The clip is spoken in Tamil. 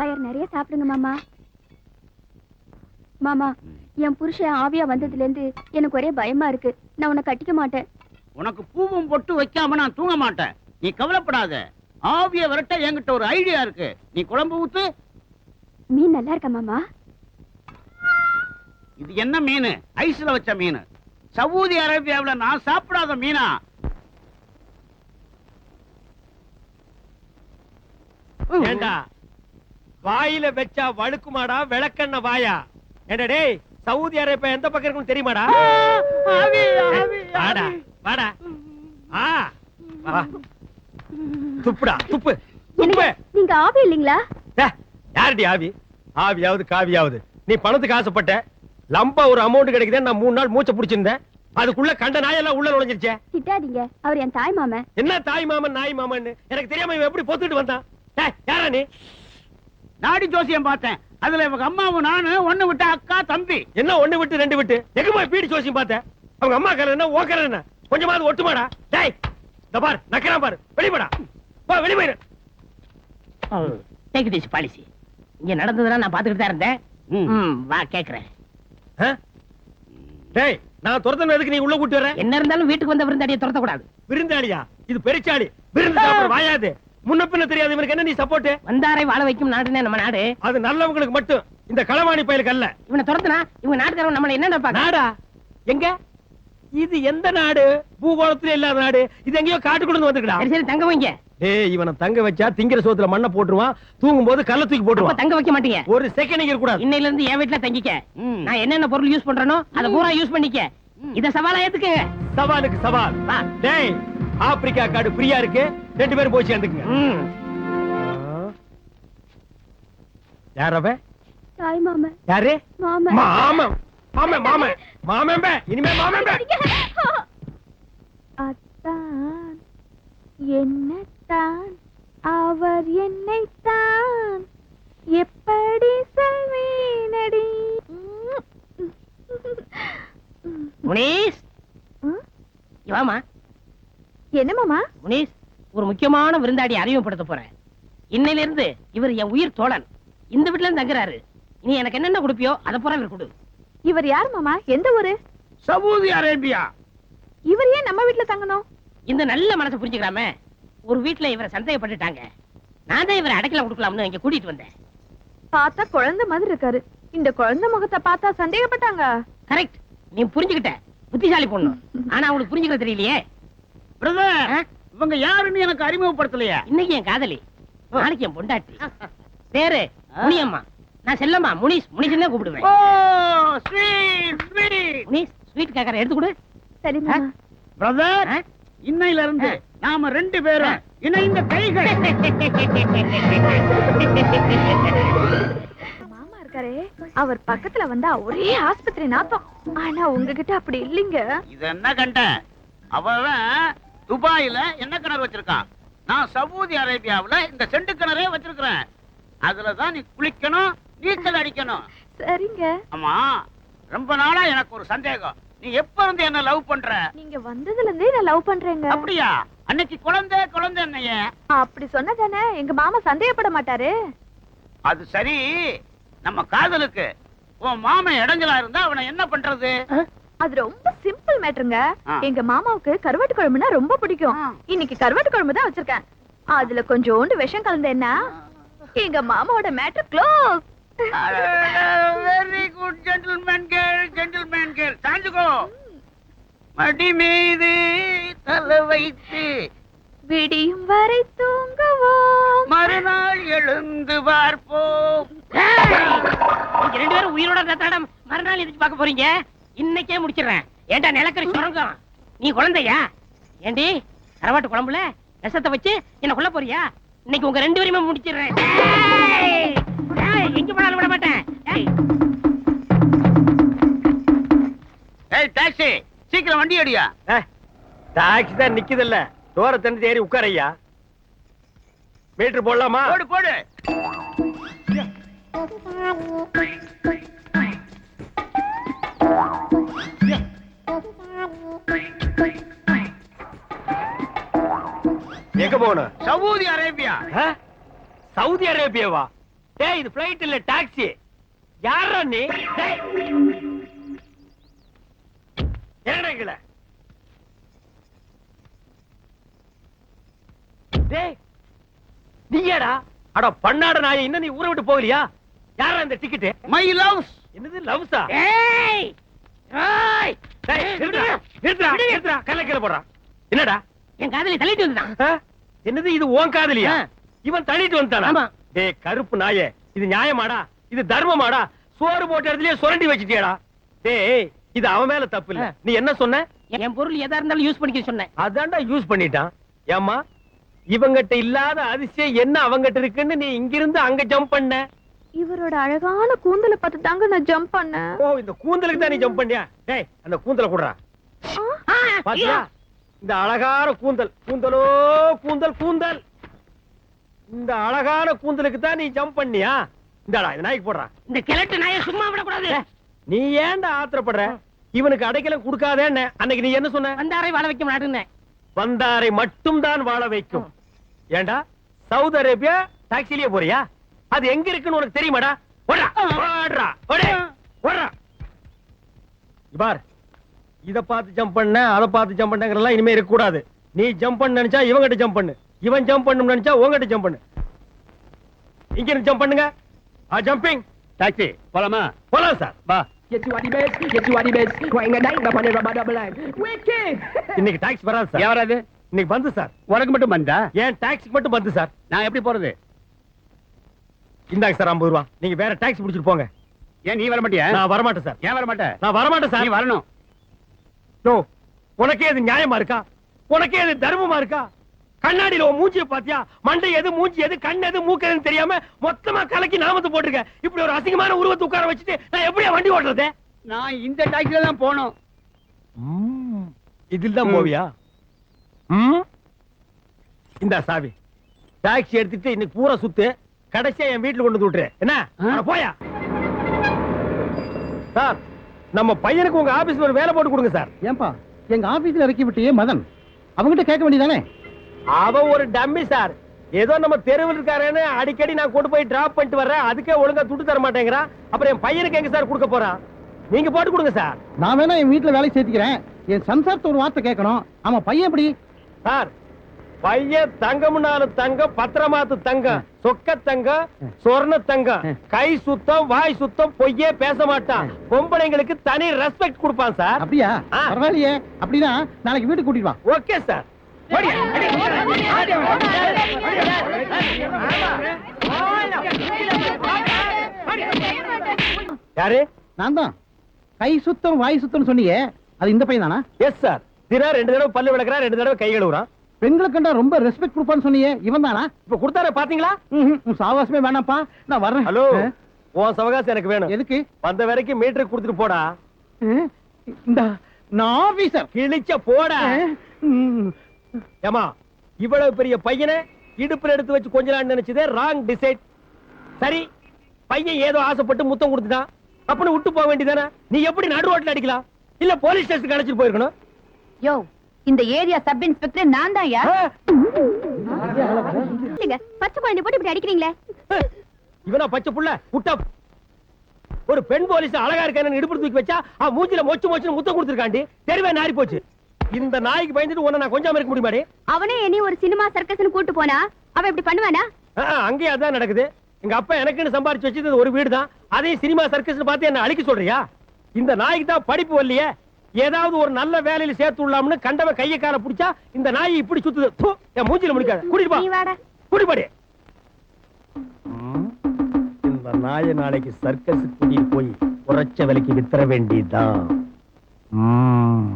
வயிறு நிறைய சாப்பிடுங்க மாமா. மாமா என் புருஷன் ஆவியா வந்ததுல இருந்து எனக்கு ஒரே பயமா இருக்கு. நான் உன்னை கட்டிக்க மாட்டேன். உனக்கு பூவும் பொட்டு வைக்காம நான் தூங்க மாட்டேன். நீ கவலைப்படாத. ஆவிய விரட்ட என்கிட்ட ஒரு ஐடியா இருக்கு. நீ குழம்பு ஊத்து. மீன் நல்லா இருக்கா மாமா? இது என்ன மீன்? ஐஸ்ல வச்ச மீன். சவுதி அரேபியாவுல நான் சாப்பிடாத மீனா? ஏண்டா? வாயில வச்சா வழுக்குமாடா விளக்கண்ண வாயா? டேய் சவுதி அரேபியா எந்த பக்கம் இருக்குன்னு தெரியுமாடா? வாடா. வாடா. ஆ. துப்புடா துப்பு துப்பு. நீங்க ஆவி இல்லைங்களா? யாருடி ஆவி? ஆவியாவது காவியாவது. நீ பணத்துக்கு ஆசைப்பட்ட லம்பா ஒரு அமௌண்ட் கிடைக்குதே நான் மூணு நாள் மூச்சை பிடிச்சிருந்தேன். அதுக்குள்ள கண்ட நாயெல்லாம் உள்ள நுழைஞ்சிருச்சே. திட்டாதீங்க. அவர் என் தாய் மாமன். என்ன தாய் மாமன் நாய் மாமன் எனக்கு தெரியாம இவன் எப்படி பொத்துட்டு வந்தான்? யாரா நீ? நாடி ஜோசியம் பார்த்தேன். அதுல இவங்க அம்மாவும் நானு ஒண்ணு விட்ட அக்கா தம்பி. என்ன ஒண்ணு விட்டு ரெண்டு விட்டு? எங்க போய் பீடி ஜோசியம் பார்த்தேன்? அவங்க அம்மா கரை என்ன ஓ என்ன? கொஞ்சமாவது ஒட்டுமாடா. டேய் இந்த பார் நக்கறான் பாரு. வெளிப்படா போ வெளி போயிரு. டேக் திஸ் பாலிசி இங்க நடந்ததெல்லாம் நான் பாத்துக்கிட்டு தான் இருந்தேன் வா கேக்குறேன்? டேய் நான் துரத்தன எதுக்கு நீ உள்ள கூட்டி வர என்ன இருந்தாலும் வீட்டுக்கு வந்த விருந்தாடியை துரத்த கூடாது விருந்தாளியா? இது பெருச்சாளி. விருந்து வாயாது. முன்ன பின்ன தெரியாது இவனுக்கு என்ன நீ சப்போர்ட் வந்தாரை வாழ வைக்கும் நாடுனே நம்ம நாடு. அது நல்லவங்களுக்கு மட்டும். இந்த களவாணி பயலுக்கு அல்ல. இவனை துரத்துனா இவங்க நாட்டுக்காரங்க நம்மள என்ன நினைப்பாங்க நாடா? எங்க? இது எந்த நாடு? பூகோளத்துல இல்லாத நாடு. இது எங்கேயோ காட்டுக்குள்ள வந்துருக்கடா. சரி சரி தங்க வைங்க. டேய் இவனை தங்க வச்சா திங்கிற சோத்துல மண்ணை போட்டுருவான். தூங்கும் போது கல்ல தூக்கி போட்டுருவான். தங்க வைக்க மாட்டீங்க. ஒரு செகண்ட் இருக்க கூடாது இன்னையில இருந்து என் வீட்டுல தங்கிக்க. நான் என்னென்ன பொருள் யூஸ் பண்றேனோ அதை பூரா யூஸ் பண்ணிக்க. இத சவாலா ஏத்துக்கங்க. சவாலுக்கு சவால். டேய் ஆப்பிரிக்கா காடு ஃப்ரீயா இருக்கு. ரெண்டு பேரும் போய் சேர்ந்துக்குங்க. ம். யார் அவ? தாய் மாமன் யாரு? மாமன் மாமன் மாமன் மாமன் மாமன் பே இனிமே மாமன் பே அத்தான் என்னத்தான் அவர் என்னைத்தான் எப்படி சொல்வேனடி? முனீஸ். ம்? இங்க வாமா என்ன மாமா? முனீஸ். ஒரு முக்கியமான விருந்தாடி அறிமுகப்படுத்த போறேன். இன்னையில இருந்து இவர் என் உயிர் தோழன். இந்த வீட்டுல இருந்து தங்குறாரு. நீ எனக்கு என்னென்ன கொடுப்பியோ அதை பூரா இவர் கொடு. இவர் யார் மாமா? எந்த ஊரு? Saudi Arabia. இவர் ஏன் நம்ம வீட்ல தங்கணும்? இந்த நல்ல மனசை புரிஞ்சுக்கலாமே ஒரு வீட்டுல இவரை சந்தேகப்பட்டுட்டாங்க. நான் தான் இவரை அடைக்கல கொடுக்கலாம்னு இங்க கூட்டிட்டு வந்தேன். பார்த்தா குழந்தை மாதிரி இருக்காரு. இந்த குழந்தை முகத்தை பார்த்தா சந்தேகப்பட்டாங்க. கரெக்ட் நீ புரிஞ்சுக்கிட்ட. புத்திசாலி பொண்ணு. ஆனா அவங்களுக்கு புரிஞ்சுக்கிற தெரியலையே. பிரதர்? இவங்க யாருன்னு எனக்கு அறிமுகப்படுத்தலையே. இன்னைக்கு என் காதலி நாளைக்கு என் பொண்டாட்டி. பேரு முனியம்மா. நான் செல்லம்மா முனிஸ் தான் கூப்பிடுவேன். Oh sweet sweet. முனிஸ் ஸ்வீட் கேக்கற எடுத்து கொடு. சரி மாமா. பிரதர்? இன்னையில இருந்து. நாம ரெண்டு பேரும் இணைந்த கைகள். மாமா இருக்காரே. அவர் பக்கத்துல வந்தா ஒரே ஆஸ்பத்திரி நாத்தம். ஆனா உங்ககிட்ட அப்படி இல்லைங்க. இது என்ன கண்ட? அவன் துபாயில என்ன கிணறு வச்சிருக்கான்? நான் சவுதி அரேபியாவுல இந்த செண்டு கிணறே வச்சிருக்கிறேன். அதுலதான் நீ குளிக்கணும் நீச்சல் அடிக்கணும். சரிங்க. ஆமா ரொம்ப நாளா எனக்கு ஒரு சந்தேகம். நீ எப்ப இருந்து என்ன லவ் பண்ற? நீங்க வந்ததுல இருந்தே நான் லவ் பண்றேங்க. அப்படியா? அன்னைக்கு குழந்தை குழந்தை என்னைய? அப்படி சொன்னதானே எங்க மாமா சந்தேகப்பட மாட்டாரு. அது சரி நம்ம காதலுக்கு. உன் மாமன் இடைஞ்சலா இருந்தா அவனை என்ன பண்றது? அது ரொம்ப சிம்பிள் மேட்டருங்க. எங்க மாமாவுக்கு கருவாட்டு குழம்புனா ரொம்ப பிடிக்கும். இன்னைக்கு கருவாட்டு குழம்பு தான் வச்சிருக்கேன். அதுல கொஞ்சோண்டு விஷம் கலந்தேன்னா எங்க மாமாவோட matter close very good gentleman கேள் ஜென்டில்மேன் கேள் சாஞ்சுக்கோ. மடி மீது தலை வைத்து விடியும் வரை தூங்குவோம். மறுநாள் எழுந்து பார்ப்போம். நீங்க ரெண்டு பேரும் உயிரோட மறுநாள் எதிர்த்து பார்க்க போறீங்க? இன்னைக்கே முடிச்சிடுறேன். ஏன்டா நிலக்கரி சுரங்கம்? நீ குழந்தையா? ஏண்டி கரவாட்டு குழம்புல விஷத்தை வச்சு என்ன கொல்ல போறியா? இன்னைக்கு உங்க ரெண்டு பேருமே முடிச்சிடுறேன். எங்க போனாலும் விட மாட்டேன் ஏய், டாக்ஸி சீக்கிரம் வண்டி அடியா டாக்ஸி தான் நிக்குதுல்ல. டோரை தந்து ஏறி உட்காரையா? மீட்டர் போடலாமா? போடு போடு. எங்க போகணும்? Saudi Arabia? சவுதி அரேபியாவா? டேய் இது பிளைட் இல்ல டாக்ஸி யாரா நீ? கீழ டேய் நீயாடா? அட பண்ணாட நாய் இன்னும் நீ ஊரை விட்டு போகலையா? யாரா இந்த டிக்கெட் மை லவ்ஸ் என்னது லவ்ஸா ஏய்! என்னடா? என் காதலி தள்ளிட்டு வந்துட்டான்? என்னது இது உன் காதலியா. இவன் தள்ளிட்டு வந்துட்டானா. டேய் கருப்பு நாயே இது நியாயமாடா? இது தர்மமாடா? சோறு போட்ட இடத்துலயே சுரண்டி வச்சிட்டியாடா. டேய் இது அவன் மேல தப்பு இல்ல. நீ என்ன சொன்ன? என் பொருள் எதா இருந்தாலும் யூஸ் பண்ணிக்க சொன்னேன். அதான்டா யூஸ் பண்ணிட்டான். ஏம்மா இவங்கிட்ட இல்லாத அதிசயம் என்ன அவங்கிட்ட இருக்குன்னு நீ இங்கிருந்து அங்க ஜம்ப் பண்ண? இவரோட அழகான கூந்தலை பார்த்து தாங்க நான் ஜம்ப் பண்ணேன். ஓ இந்த கூந்தலுக்கு தான் நீ ஜம்ப் பண்ணியா? டேய் அந்த கூந்தலை குடுறா. ஆ, பாத்தியா? இந்த அழகான கூந்தல். கூந்தலோ கூந்தல் கூந்தல். இந்த அழகான கூந்தலுக்கு தான் நீ ஜம்ப் பண்ணியா? இந்தாடா இந்த நாய்க்கு போடுறா. இந்த கிழட்டு நாயை சும்மா விடக்கூடாது. நீ ஏன்டா ஆத்திரப்படுற? இவனுக்கு அடைக்கலம் கொடுக்காதேன்னு. அன்னைக்கு நீ என்ன சொன்ன? வந்தாரை வாழ வைக்க மாட்டேன்னு. வந்தாரை மட்டும் தான் வாழ வைக்கும். ஏண்டா? சவுதி அரேபியா டாக்ஸிலேயே போறியா? அது எங்க இருக்குன்னு உனக்கு தெரியுமாடா. இபார் இத பார்த்து ஜம்ப் பண்ண அத பார்த்து ஜம்ப் பண்ணங்கறலாம் இனிமே இருக்க கூடாது நீ ஜம்ப் பண்ண நினைச்சா இவங்கிட்ட ஜம்ப் பண்ணு. இவன் ஜம்ப் பண்ணணும் நினைச்சா உங்ககிட்ட ஜம்ப் பண்ணு. இங்க இருந்து ஜம்ப் பண்ணுங்க. ஆ ஜம்பிங் டாக்ஸி போலாமா? போலாம் சார் வா. Yes, you the best. Yes, you the best. Going a night a rubber double line. Wicked! இன்னைக்கு டாக்ஸி வராது சார் எவராது இன்னைக்கு வந்து சார் உனக்கு மட்டும் வந்தா ஏன் டாக்ஸிக்கு மட்டும் வந்து சார் நான் எப்படி போறது? இந்தாங்க சார் ஐம்பது ரூபா. நீங்க வேற டாக்ஸி பிடிச்சிட்டு போங்க. ஏன் நீ வர மாட்டியா நான் வரமாட்டேன் சார். ஏன் வர மாட்டேன் நான் வரமாட்டேன் நீ சார் வரணும். நோ உனக்கே அது நியாயமா இருக்கா? உனக்கே அது தர்மமா இருக்கா? கண்ணாடியில உன் மூஞ்சிய பாத்தியா? மண்டை எது மூஞ்சி எது கண் எது மூக்கு எதுன்னு தெரியாம மொத்தமா கலக்கி நாமத்தை போட்டிருக்க. இப்படி ஒரு அசிங்கமான உருவத்தை உட்கார வச்சுட்டு நான் எப்படியா வண்டி ஓட்டுறது? நான் இந்த டாக்ஸில தான் போகணும். இதில் தான். போவியா? இந்தா சாவி. டாக்ஸி எடுத்துட்டு இன்னைக்கு பூரா சுத்து. கடைசியா என் வீட்டுல கொண்டு வந்து விட்டுரு. என்ன? போயா. சார் நம்ம பையனுக்கு உங்க ஆபீஸ்ல ஒரு வேலை போட்டு கொடுங்க சார். ஏன்பா? எங்க ஆபீஸ்ல இறக்கி விட்டியே மதன். அவங்கிட்ட கேட்க வேண்டியதானே? அவன் ஒரு டம்மி சார். ஏதோ நம்ம தெருவில் இருக்காரேன்னு அடிக்கடி நான் கொண்டு போய் டிராப் பண்ணிட்டு வர்றேன். அதுக்கே ஒழுங்கா துட்டு தர மாட்டேங்கிறான் அப்புறம் என் பையனுக்கு எங்க சார் கொடுக்க போறான் நீங்க போட்டு கொடுங்க சார். நான் வேணா என் வீட்டுல வேலை சேர்த்துக்கிறேன். என் சம்சாரத்தை ஒரு வார்த்தை கேட்கணும். ஆமா பையன் எப்படி? சார் பையன் தங்கம்னால தங்கம் பத்திரமாத்து தங்கம் சொக்க தங்கம் சொர்ண தங்கம். கை சுத்தம் வாய் சுத்தம் பொய்யே பேச மாட்டான். பொம்பளைங்களுக்கு தனி ரெஸ்பெக்ட் கொடுப்பான் சார் அப்படியா. பரவாயில்லையே. அப்படின்னா நாளைக்கு வீட்டுக்கு கூட்டிட்டு வா. ஓகே சார் யாரு? நான் தான். கை சுத்தம் வாய் சுத்தம் சொன்னீங்க. அது இந்த பையன் தானா? எஸ் சார் தினம் ரெண்டு தடவை பல்லு விளக்குறான் ரெண்டு தடவை கை கழுவுறான். பெண்களுக்கு கண்டா ரொம்ப ரெஸ்பெக்ட் கொடுப்பான்னு சொன்னீங்க இவன் தானா? இப்ப கொடுத்தார பாத்தீங்களா? சாவாசமே வேணாம்ப்பா. நான் வர்றேன். ஹலோ உன் சவகாசம் எனக்கு வேணும். எதுக்கு? வந்த வரைக்கும் மீட்டர் கொடுத்துட்டு போடா. இந்த நான் ஆபீசர் கிழிச்ச போடா. ஏமா இவ்வளவு பெரிய பையனை இடுப்புல எடுத்து வச்சு கொஞ்ச நாள் நினைச்சதே ராங் டிசைட் சரி பையன் ஏதோ ஆசைப்பட்டு முத்தம் கொடுத்துட்டான். அப்படின்னு விட்டு போக வேண்டியதானே நீ எப்படி நடு ரோட்ல அடிக்கலாம்? இல்ல போலீஸ் ஸ்டேஷனுக்கு அழைச்சிட்டு போயிருக்கணும்? யோ இந்த ஏரியா சப் இன்ஸ்பெக்டர் நான் தான் யா ஆ? இல்லைங்க பச்சை குழந்தை போட்டு இப்படி அடிக்கிறீங்களே? இவனா பச்சை புள்ள? விட்டா ஒரு பெண் போலீஸ் அழகா இருக்கானு இடுப்பு தூக்கி வச்சா அவன் மூஞ்சில மொச்சு மொச்சு முத்தம் கொடுத்துருக்காண்டி. தெருவே நாரி போச்சு. இந்த நாய்க்கு பயந்துட்டு உன்னை நான் கொஞ்சம் இருக்க முடியுமாடி? அவனே என்னையும் ஒரு சினிமா சர்க்கஸ்னு கூட்டு போனா அவன் இப்படி பண்ணுவானா? அங்கேயும் அதான் நடக்குது. எங்க அப்பா எனக்குன்னு சம்பாரிச்சு வச்சது ஒரு வீடு தான் அதையும் சினிமா சர்க்கஸ் பார்த்து என்ன அழிக்க சொல்றியா? இந்த நாய்க்கு தான் படிப்பு வரலையே. ஏதாவது ஒரு நல்ல வேலையில சேர்த்து விடலாம்னு கண்டவன் கைய கால புடிச்சா இந்த நாய் இப்படி சுத்துது. என் மூஞ்சில முடிக்காத. கூட்டிட்டு நீ பா வாடா குடிபடி இந்த நாயை நாளைக்கு சர்க்கஸ் கூட்டிட்டு போய் உரைச்ச விலைக்கு வித்தர வேண்டியதுதான். ம்.